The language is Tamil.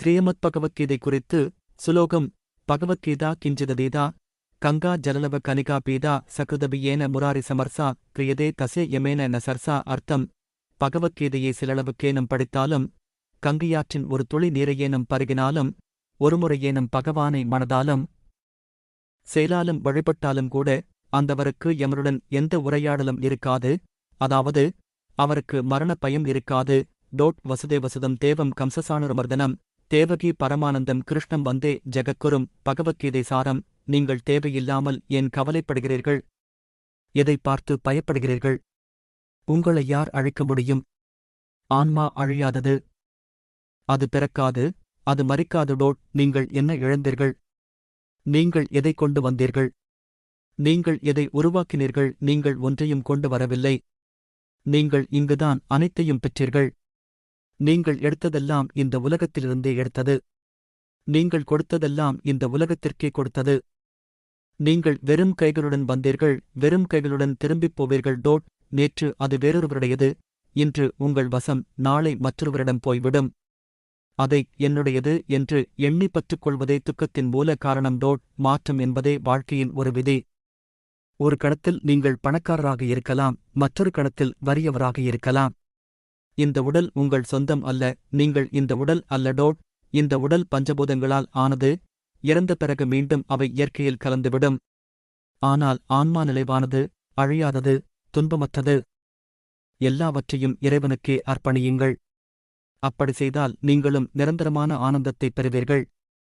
ஸ்ரீமத் பகவத்கீதை குறித்து சுலோகம் பகவத்கீதா கிஞ்சிததீதா கங்கா ஜலலவ கனிகா பீதா சகிருதபியேன முராரி சமர்சா கிரியதே தசே யமேன நசர்சா அர்த்தம். பகவத்கீதையை சிலளவுக்கேனும் படித்தாலும் கங்கையாற்றின் ஒரு துளி நீரையேனும் பருகினாலும் ஒருமுறையேனும் பகவானை மனதாலும் செயலாலும் வழிபட்டாலும் கூட அந்தவருக்கு எமருடன் எந்த உரையாடலும் இருக்காது. அதாவது அவருக்கு மரண பயம் இருக்காது. டோட் வசுதே வசுதம் தேவம் கம்சசானுரமர்தனம். தேவகி பரமானந்தம் கிருஷ்ணம் வந்தே ஜெகக்குரும் பகவத்கீதை சாரம் நீங்கள் தேவையில்லாமல் ஏன் கவலைப்படுகிறீர்கள்? எதை பார்த்து பயப்படுகிறீர்கள்? உங்களை யார் அழைக்க முடியும்? ஆன்மா அழியாதது. அது பிறக்காது அது மறிக்காதுடோட் நீங்கள் என்ன இழந்தீர்கள்? நீங்கள் எதை கொண்டு வந்தீர்கள்? நீங்கள் எதை உருவாக்கினீர்கள்? நீங்கள் ஒன்றையும் கொண்டு வரவில்லை. நீங்கள் இங்குதான் அனைத்தையும் பெற்றீர்கள். நீங்கள் எடுத்ததெல்லாம் இந்த உலகத்திலிருந்தே எடுத்தது. நீங்கள் கொடுத்ததெல்லாம் இந்த உலகத்திற்கே கொடுத்தது. நீங்கள் வெறும் கைகளுடன் வந்தீர்கள் வெறும் கைகளுடன் திரும்பிப் போவீர்கள். டோட் நேற்று அது வேறொருவருடையது. இன்று உங்கள் வசம் நாளை மற்றொருவரிடம் போய்விடும். அதை என்னுடையது என்று எண்ணி பற்றுக்கொள்வதே துக்கத்தின் மூல காரணம். டோட் மாற்றம் என்பதே வாழ்க்கையின் ஒரு விதி. ஒரு கணத்தில் நீங்கள் பணக்காரராக இருக்கலாம் மற்றொரு கணத்தில் வறியவராக இருக்கலாம். இந்த உடல் உங்கள் சொந்தம் அல்ல நீங்கள் இந்த உடல் அல்ல. டோட் இந்த உடல் பஞ்சபூதங்களால் ஆனது இறந்த பிறகு மீண்டும் அவை இயற்கையில் கலந்துவிடும். ஆனால் ஆன்மா நிலைவானது அழியாதது துன்பமற்றது. எல்லாவற்றையும் இறைவனுக்கே அர்ப்பணியுங்கள். அப்படி செய்தால் நீங்களும் நிரந்தரமான ஆனந்தத்தைப் பெறுவீர்கள்.